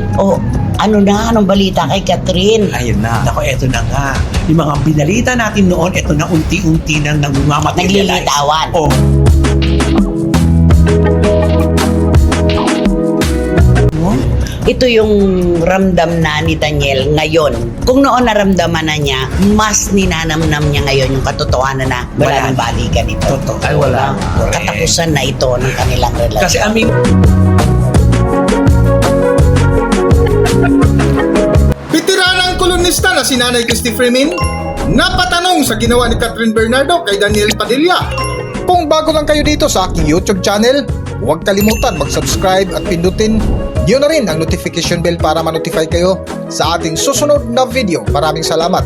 Eh, oh, ano na, anong balita kay Catherine? Ayun na. Ako, eto na nga. Yung mga binalita natin noon, eto na unti-unti nang nagmamaterialize. Naglilitawan. Oh. Ito yung ramdam na ni Daniel ngayon. Kung noon naramdaman na niya, mas ninanamnam niya ngayon yung katotohanan na wala Wala. nang balikan ito. Totoo. Ay, wala. Correct. Katapusan na ito ng kanilang relasyon. Kasi aming si Nanay Christy Freeman napatanong sa ginawa ni Catherine Bernardo kay Daniel Padilla. Kung bago lang kayo dito sa aking YouTube channel, huwag kalimutan mag-subscribe at pindutin niyo na rin ang notification bell para ma-notify kayo sa ating susunod na video. Maraming salamat.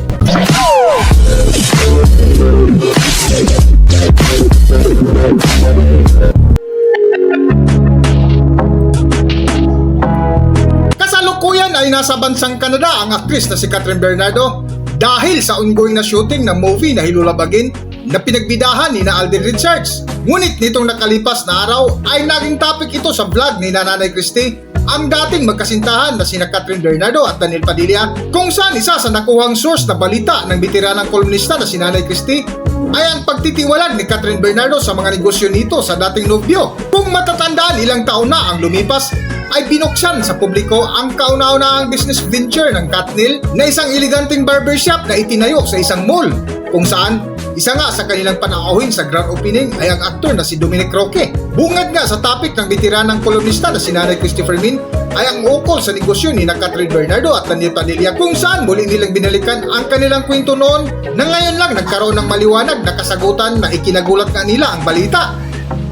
Kasalukuyan ay nasa bansang Canada ang aktris na si Catherine Bernardo dahil sa ongoing na shooting ng movie na Hilulabagin na pinagbidahan ni na Alden Richards. Ngunit nitong nakalipas na araw ay naging topic ito sa vlog ni Nanay Christie ang dating magkasintahan na sina Catherine Bernardo at Daniel Padilla kung saan isa sa nakuhang source na balita ng bitiranang kolumnista na si Nanay Christie ay ang pagtitiwalag ni Catherine Bernardo sa mga negosyo nito sa dating nobyo. Kung matatandaan ilang taon na ang lumipas, ay binuksan sa publiko ang kauna-unahang business venture ng Katnil na isang eleganteng barbershop na itinayo sa isang mall kung saan isa nga sa kanilang panauhin sa grand opening ay ang aktor na si Dominic Roque. Bungad nga sa topic ng bitiranang kolumnista na si Nanay Christopher Min ay ang ukol sa negosyo ni na Catherine Bernardo at Daniel Padilla kung saan muli nilang binalikan ang kanilang kwento noon na ngayon lang nagkaroon ng maliwanag na kasagutan na ikinagulat nga nila ang balita.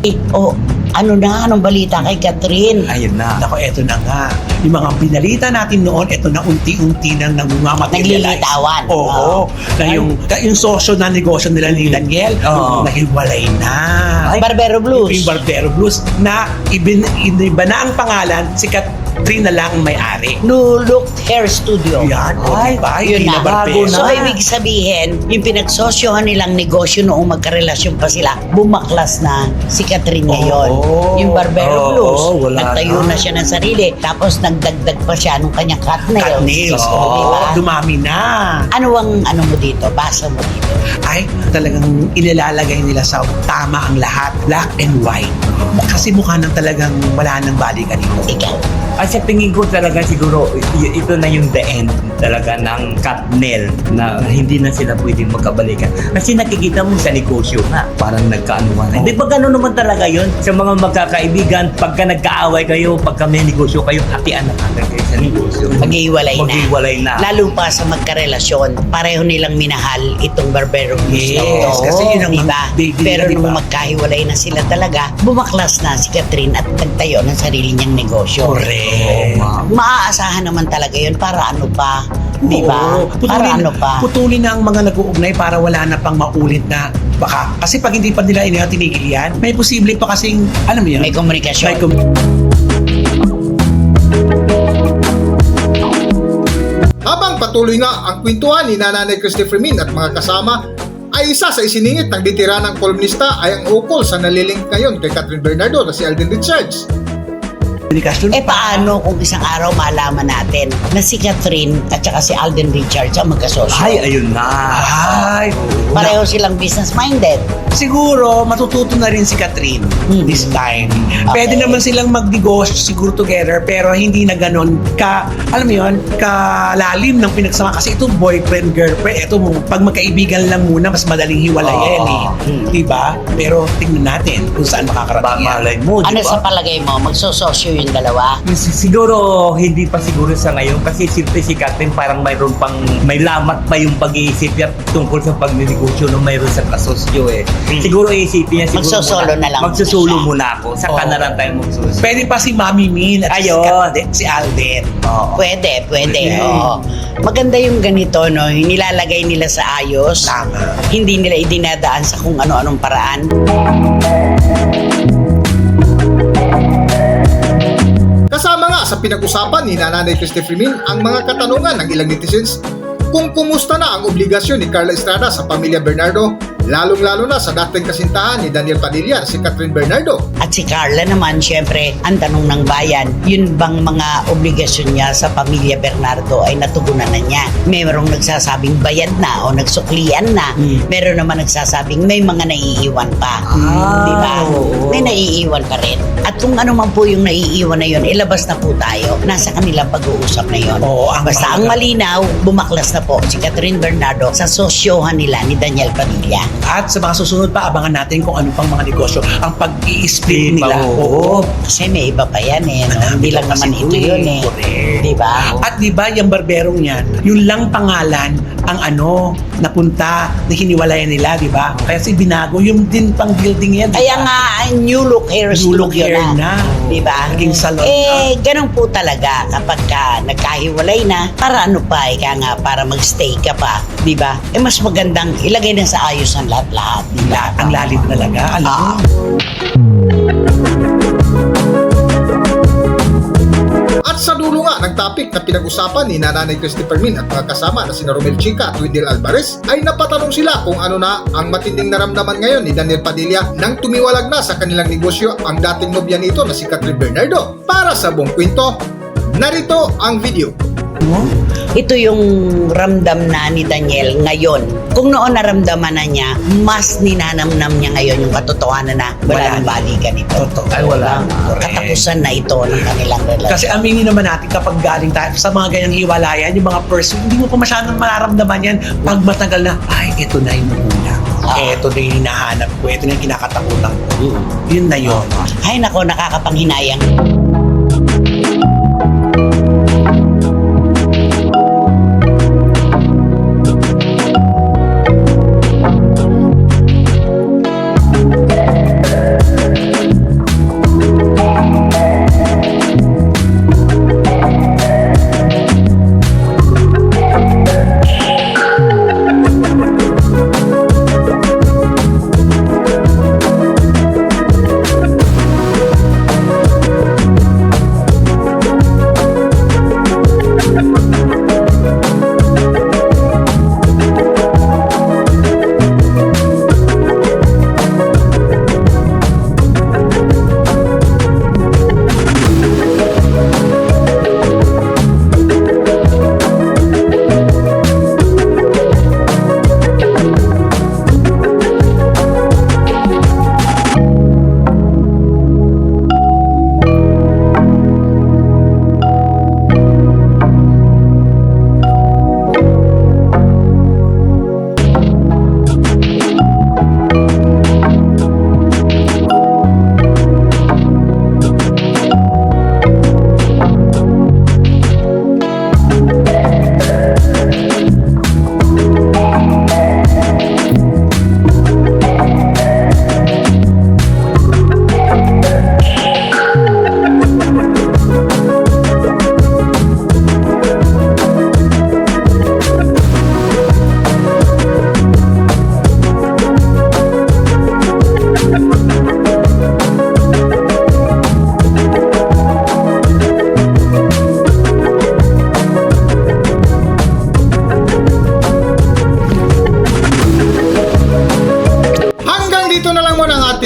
Eh, oh, ano na? Anong balita kay Catherine? Ayun na. Nako, eto na nga. Yung mga binalita natin noon, eto na unti-unti nang nangungamatilize. Naglilitawan. Oo. Oh. Na yung, yung sosyo na negosyo nila ni Daniel, oh. nahiwalay na. Ay, Barbero Blues. Yung Barbero Blues na ibin, iniba na ang pangalan, sikat 3 na lang may-ari. Nuluk Hair Studio. Yan, o Ay, diba? Yun na, na bago na. So, ibig sabihin, yung pinagsosyohan nilang negosyo noong magkarelasyon pa sila, bumaklas na si Catherine ngayon. Oo. yung Oo, Barbero oh, Blues, wala nagtayo na. na. siya ng sarili. Tapos nagdagdag pa siya ng kanyang cat nails. Cut nails. Oo, Oh, diba? dumami na. Ano ang ano mo dito? Basa mo dito. Ay, talagang inilalagay nila sa tama ang lahat. Black and white. Kasi mukha nang talagang wala nang balikan ito. Ikaw. At sa tingin ko talaga siguro ito na yung the end talaga ng Katnel na hindi na sila pwedeng magkabalikan. Kasi nakikita mo sa negosyo nga, parang nagkaanuhan. Oo. Di ba gano'n naman talaga yun? Sa mga magkakaibigan, pagka nagkaaway kayo, pagka may negosyo kayo, hatian na agad kayo sa negosyo. Maghihiwalay na. Maghiwalay na. Lalo pa sa magkarelasyon, pareho nilang minahal itong Barbero Yes, ito. kasi yun ang diba? Pero diba? nung magkahiwalay na sila talaga, bumaklas na si Catherine at nagtayo ng sarili niyang negosyo. Correct. Maaasahan naman talaga yun para ano pa, di ba? Oo, Para ano pa. Putulin na ang mga nag-uugnay para wala na pang maulit na baka. Kasi pag hindi pa nila ina tinigil yan, may posible pa kasing, alam mo yun? May komunikasyon. May com- Habang patuloy nga ang kwentuhan ni Nanay Christy Freeman at mga kasama, isa sa isiningit ng bitiranang kolumnista ay ang ukol sa nalilink ngayon kay Catherine Bernardo na si Alden Richards. Komunikasyon Eh paano kung isang araw malaman natin na si Catherine at saka si Alden Richards ang magkasosyo? Ay, ayun na. Ay, Pareho silang business-minded. siguro matututo na rin si Catherine Mhm. this time. Okay. Pwede naman silang magnegosyo siguro together pero hindi na ganon ka, alam mo yun, kalalim ng pinagsama. Kasi ito boyfriend, girlfriend, ito pag magkaibigan lang muna, mas madaling hiwalayan eh. Hmm. Diba? Pero tingnan natin kung saan makakarating yan. malay mo, Ano di ba? sa palagay mo? Magsososyo yung dalawa? Siguro hindi pa siguro sa ngayon kasi siyempre si Catherine parang mayroon pang may lamat pa yung pag-iisip niya tungkol sa pagnegosyo na mayroon sa kasosyo eh. Siguro iisipin niya siguro Magsosolo na lang muna Magsusolo siya. muna ako. Saka Oo. na lang tayo magsusolo. Pwede pa si Mami Min at Ayun. si, si Alden. Oo. Pwede, pwede. Pwede. Oo. Maganda yung ganito, no? Nilalagay nila sa ayos. Tama. Hindi nila idinadaan sa kung ano-anong paraan. Kasama sa pinag-usapan ni Nanay Christy Freeman ang mga katanungan ng ilang netizens kung kumusta na ang obligasyon ni Carla Estrada sa pamilya Bernardo lalong-lalo na sa dating kasintahan ni Daniel Padilla si Catherine Bernardo. At si Carla naman, syempre, ang tanong ng bayan, yun bang mga obligasyon niya sa pamilya Bernardo ay natugunan na niya? Merong nagsasabing bayad na o nagsuklian na. Hmm. Meron naman nagsasabing may mga naiiwan pa. Ah, Di ba? May naiiwan pa rin. At kung ano man po yung naiiwan na yun, ilabas na po tayo. Nasa kanilang pag-uusap na yun. Oo, ang Basta ang malinaw, bumaklas na po si Catherine Bernardo sa sosyohan nila ni Daniel Padilla. At sa mga susunod pa, abangan natin kung ano pang mga negosyo ang pag-i-split Ba, nila. oo. Kasi may iba pa yan eh. No? Hindi lang naman ito yun, yun eh. correct. Di ba? At di ba yung barberong yan, yun lang pangalan ang ano, napunta, na hiniwalayan nila, di ba? Kaya si binago, yung din pang building yan. di Kaya nga, new look hair New look hair na. Di ba? Naging salon Eh, ganun po talaga kapag ka nagkahiwalay na, para ano pa, ika nga, para magstay ka pa, di ba? Eh, mas magandang ilagay na sa ayos ang lahat-lahat, di ba? Ang lalim talaga, alam mo. Ah. At sa dulo nga ng topic na pinag-usapan ni Nanay Christopher Min at mga kasama na sina Romel Chica at Wendell Alvarez ay napatanong sila kung ano na ang matinding naramdaman ngayon ni Daniel Padilla nang tumiwalag na sa kanilang negosyo ang dating nobya nito na si Catherine Bernardo. Para sa buong kwento, narito ang video. Ano? Ito yung ramdam na ni Daniel ngayon. Kung noon naramdaman na niya, mas ninanamnam niya ngayon yung katotohanan na wala Wala nang na. balikan ito. Totoo. Ay, wala. Correct. Katapusan na ito ng kanilang relasyon. Kasi aminin naman natin kapag galing tayo sa mga ganyang hiwalayan, yung mga person, hindi mo pa masyadong mararamdaman yan pag matagal na, ay, ito na yung. Ah. Ito na yung hinahanap ko. Ito na yung kinakatakutan ko. Yun na yun. Ay nako, nakakapanghinayang.